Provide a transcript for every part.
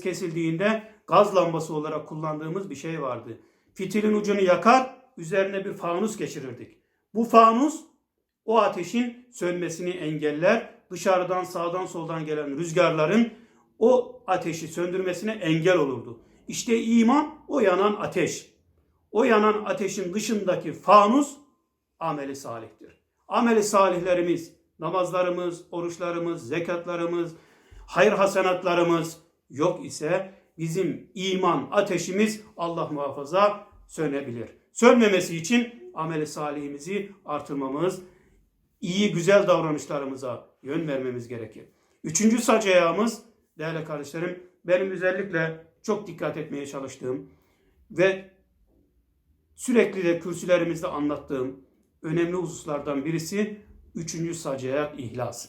kesildiğinde gaz lambası olarak kullandığımız bir şey vardı. Fitilin ucunu yakar, üzerine bir fanus geçirirdik. Bu fanus o ateşin sönmesini engeller, dışarıdan sağdan soldan gelen rüzgarların o ateşi söndürmesine engel olurdu. İşte iman o yanan ateş. O yanan ateşin dışındaki fanus ameli salihtir. Ameli salihlerimiz, namazlarımız, oruçlarımız, zekatlarımız, hayır hasenatlarımız yok ise bizim iman ateşimiz Allah muhafaza sönebilir. Sönmemesi için ameli salihimizi artırmamız, iyi güzel davranışlarımıza yön vermemiz gerekir. Üçüncü sac ayağımız değerli kardeşlerim benim özellikle çok dikkat etmeye çalıştığım ve sürekli de kürsülerimizde anlattığım önemli hususlardan birisi üçüncü sac ayak ihlas.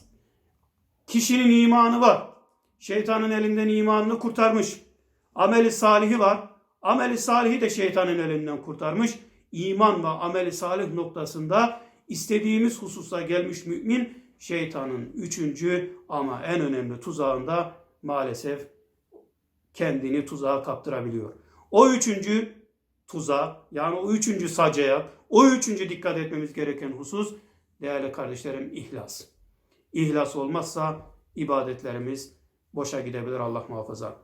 Kişinin imanı var. Şeytanın elinden imanını kurtarmış. Ameli salihi var. Ameli salihi de şeytanın elinden kurtarmış. İman ve ameli salih noktasında istediğimiz hususa gelmiş mümin şeytanın üçüncü ama en önemli tuzağında maalesef kendini tuzağa kaptırabiliyor. O üçüncü tuzak yani o üçüncü sacaya, o üçüncü dikkat etmemiz gereken husus değerli kardeşlerim ihlas. İhlas olmazsa ibadetlerimiz boşa gidebilir Allah muhafaza.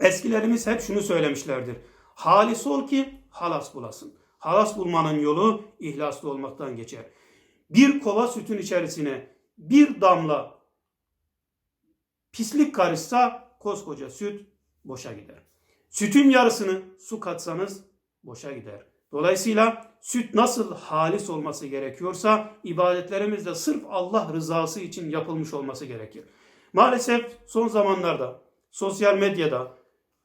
Eskilerimiz hep şunu söylemişlerdir. Halis ol ki halas bulasın. Halas bulmanın yolu ihlaslı olmaktan geçer. Bir kova sütün içerisine bir damla pislik karışsa koskoca süt boşa gider. Sütün yarısını su katsanız boşa gider. Dolayısıyla süt nasıl halis olması gerekiyorsa ibadetlerimiz de sırf Allah rızası için yapılmış olması gerekir. Maalesef son zamanlarda sosyal medyada,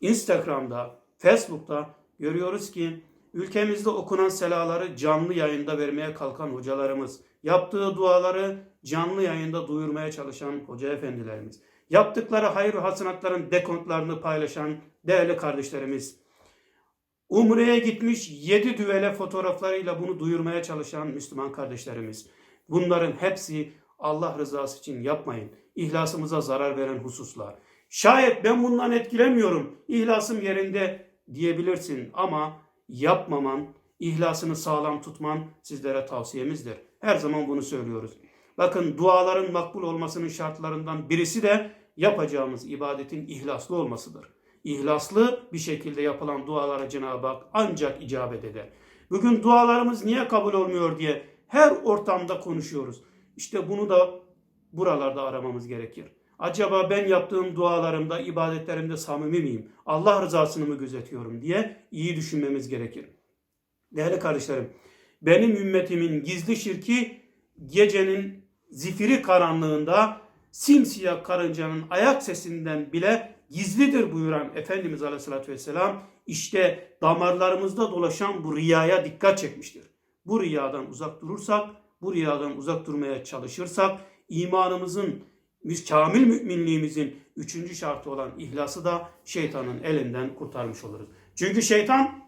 Instagram'da, Facebook'ta görüyoruz ki ülkemizde okunan selaları canlı yayında vermeye kalkan hocalarımız, yaptığı duaları canlı yayında duyurmaya çalışan hoca efendilerimiz, yaptıkları hayır ve hasenatların dekontlarını paylaşan değerli kardeşlerimiz, Umre'ye gitmiş yedi düvele fotoğraflarıyla bunu duyurmaya çalışan Müslüman kardeşlerimiz. Bunların hepsi Allah rızası için yapmayın. İhlasımıza zarar veren hususlar. Şayet ben bundan etkilemiyorum, ihlasım yerinde diyebilirsin ama yapmaman, ihlasını sağlam tutman sizlere tavsiyemizdir. Her zaman bunu söylüyoruz. Bakın duaların makbul olmasının şartlarından birisi de yapacağımız ibadetin ihlaslı olmasıdır. İhlaslı bir şekilde yapılan dualara Cenab-ı Hak ancak icabet eder. Bugün dualarımız niye kabul olmuyor diye her ortamda konuşuyoruz. İşte bunu da buralarda aramamız gerekir. Acaba ben yaptığım dualarımda, ibadetlerimde samimi miyim? Allah rızasını mı gözetiyorum diye iyi düşünmemiz gerekir. Değerli kardeşlerim, benim ümmetimin gizli şirki gecenin zifiri karanlığında simsiyah karıncanın ayak sesinden bile gizlidir buyuran Efendimiz Aleyhisselatü Vesselam işte damarlarımızda dolaşan bu riyaya dikkat çekmiştir. Bu riyadan uzak durursak, bu riyadan uzak durmaya çalışırsak imanımızın, kamil müminliğimizin üçüncü şartı olan ihlası da şeytanın elinden kurtarmış oluruz. Çünkü şeytan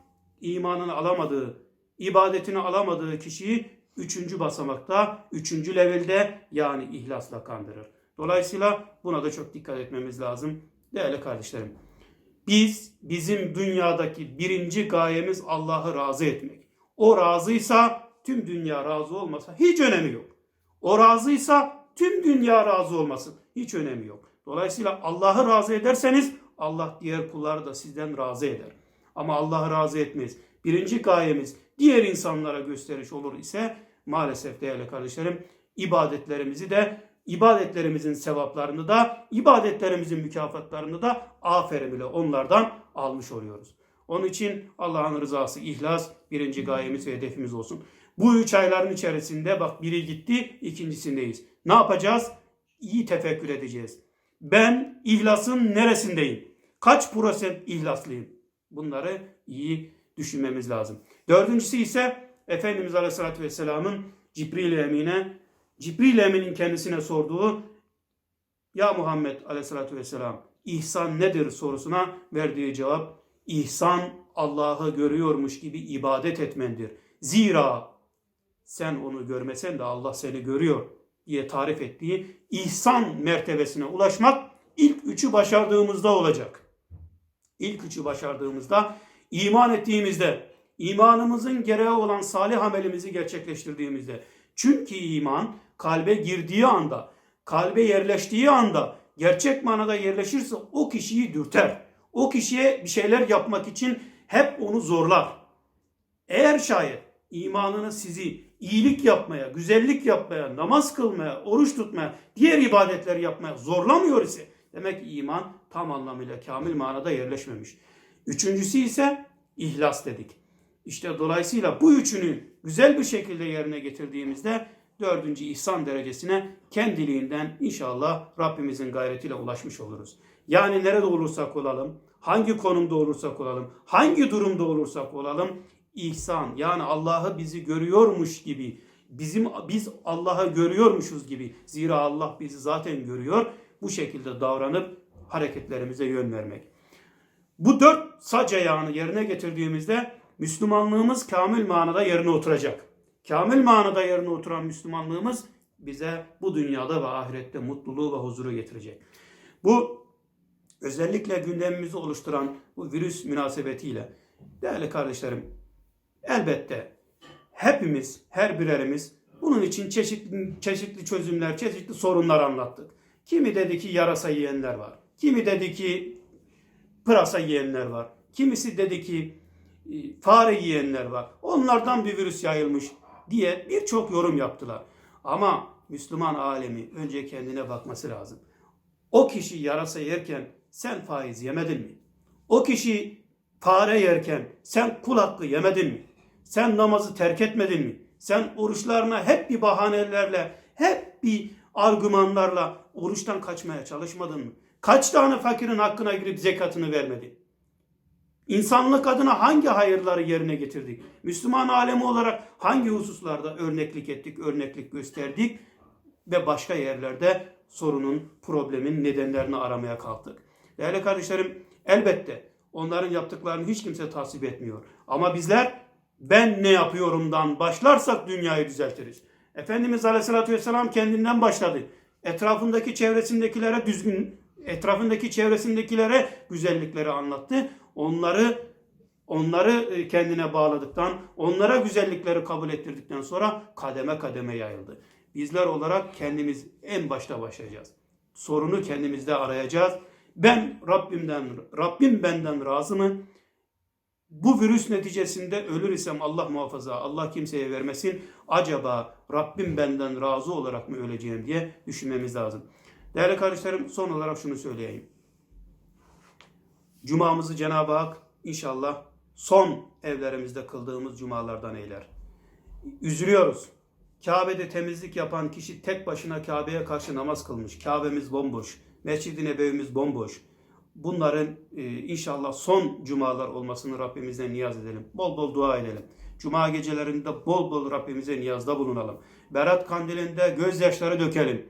imanını alamadığı, ibadetini alamadığı kişiyi üçüncü basamakta, üçüncü levelde yani ihlasla kandırır. Dolayısıyla buna da çok dikkat etmemiz lazım. Değerli kardeşlerim, biz bizim dünyadaki birinci gayemiz Allah'ı razı etmek. O razıysa tüm dünya razı olmasa hiç önemi yok. O razıysa tüm dünya razı olmasın hiç önemi yok. Dolayısıyla Allah'ı razı ederseniz Allah diğer kulları da sizden razı eder. Ama Allah'ı razı etmeyiz. Birinci gayemiz diğer insanlara gösteriş olur ise maalesef değerli kardeşlerim ibadetlerimizi de ibadetlerimizin sevaplarını da ibadetlerimizin mükafatlarını da aferin bile onlardan almış oluyoruz. Onun için Allah'ın rızası, ihlas birinci gayemiz ve hedefimiz olsun. Bu üç ayların içerisinde bak biri gitti, ikincisindeyiz. Ne yapacağız? İyi tefekkür edeceğiz. Ben ihlasın neresindeyim? Kaç prosent ihlaslıyım? Bunları iyi düşünmemiz lazım. Dördüncüsü ise Efendimiz Aleyhisselatü Vesselam'ın Cibril Emin'e, Cibril Emin'in kendisine sorduğu Ya Muhammed Aleyhisselatü Vesselam ihsan nedir sorusuna verdiği cevap İhsan Allah'ı görüyormuş gibi ibadet etmendir. Zira sen onu görmesen de Allah seni görüyor diye tarif ettiği ihsan mertebesine ulaşmak ilk üçü başardığımızda olacak. İlk üçü başardığımızda, iman ettiğimizde, imanımızın gereği olan salih amelimizi gerçekleştirdiğimizde. Çünkü iman kalbe girdiği anda, kalbe yerleştiği anda, gerçek manada yerleşirse o kişiyi dürter. O kişiye bir şeyler yapmak için hep onu zorlar. Eğer şayet imanınız sizi iyilik yapmaya, güzellik yapmaya, namaz kılmaya, oruç tutmaya, diğer ibadetler yapmaya zorlamıyor ise demek ki iman tam anlamıyla kamil manada yerleşmemiş. Üçüncüsü ise ihlas dedik. İşte dolayısıyla bu üçünü güzel bir şekilde yerine getirdiğimizde dördüncü ihsan derecesine kendiliğinden inşallah Rabbimizin gayretiyle ulaşmış oluruz. Yani nerede olursak olalım, hangi konumda olursak olalım, hangi durumda olursak olalım ihsan yani Allah'ı bizi görüyormuş gibi bizim biz Allah'ı görüyormuşuz gibi zira Allah bizi zaten görüyor bu şekilde davranıp hareketlerimize yön vermek. Bu dört sac ayağını yerine getirdiğimizde Müslümanlığımız kamil manada yerine oturacak. Kamil manada yerine oturan Müslümanlığımız bize bu dünyada ve ahirette mutluluğu ve huzuru getirecek. Bu özellikle gündemimizi oluşturan bu virüs münasebetiyle değerli kardeşlerim elbette hepimiz, her birerimiz bunun için çeşitli, çeşitli çözümler, çeşitli sorunlar anlattık. Kimi dedi ki yarasa yiyenler var. Kimi dedi ki pırasa yiyenler var. Kimisi dedi ki e, fare yiyenler var. Onlardan bir virüs yayılmış diye birçok yorum yaptılar. Ama Müslüman alemi önce kendine bakması lazım. O kişi yarasa yerken sen faiz yemedin mi? O kişi fare yerken sen kul hakkı yemedin mi? Sen namazı terk etmedin mi? Sen oruçlarına hep bir bahanelerle, hep bir argümanlarla oruçtan kaçmaya çalışmadın mı? Kaç tane fakirin hakkına girip zekatını vermedin? İnsanlık adına hangi hayırları yerine getirdik? Müslüman alemi olarak hangi hususlarda örneklik ettik, örneklik gösterdik ve başka yerlerde sorunun, problemin nedenlerini aramaya kalktık. Değerli kardeşlerim, elbette onların yaptıklarını hiç kimse tasvip etmiyor. Ama bizler ben ne yapıyorumdan başlarsak dünyayı düzeltiriz. Efendimiz Aleyhisselatü Vesselam kendinden başladı. Etrafındaki çevresindekilere düzgün, etrafındaki çevresindekilere güzellikleri anlattı. Onları onları e, kendine bağladıktan, onlara güzellikleri kabul ettirdikten sonra kademe kademe yayıldı. Bizler olarak kendimiz en başta başlayacağız. Sorunu kendimizde arayacağız. Ben Rabbimden, Rabbim benden razı mı? Bu virüs neticesinde ölür isem Allah muhafaza, Allah kimseye vermesin. Acaba Rabbim benden razı olarak mı öleceğim diye düşünmemiz lazım. Değerli kardeşlerim son olarak şunu söyleyeyim. Cumamızı Cenab-ı Hak inşallah son evlerimizde kıldığımız cumalardan eyler. Üzülüyoruz. Kabe'de temizlik yapan kişi tek başına Kabe'ye karşı namaz kılmış. Kabe'miz bomboş. Mescid-i Nebevimiz bomboş. Bunların e, inşallah son cumalar olmasını Rabbimizden niyaz edelim. Bol bol dua edelim. Cuma gecelerinde bol bol Rabbimize niyazda bulunalım. Berat kandilinde gözyaşları dökelim.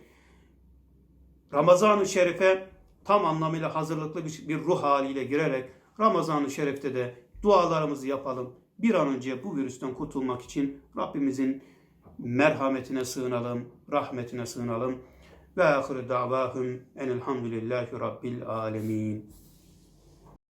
Ramazan-ı Şerif'e tam anlamıyla hazırlıklı bir, bir ruh haliyle girerek Ramazan-ı Şerif'te de dualarımızı yapalım. Bir an önce bu virüsten kurtulmak için Rabbimizin merhametine sığınalım, rahmetine sığınalım. Ve ahiru davahum enelhamdülillahi rabbil alemin.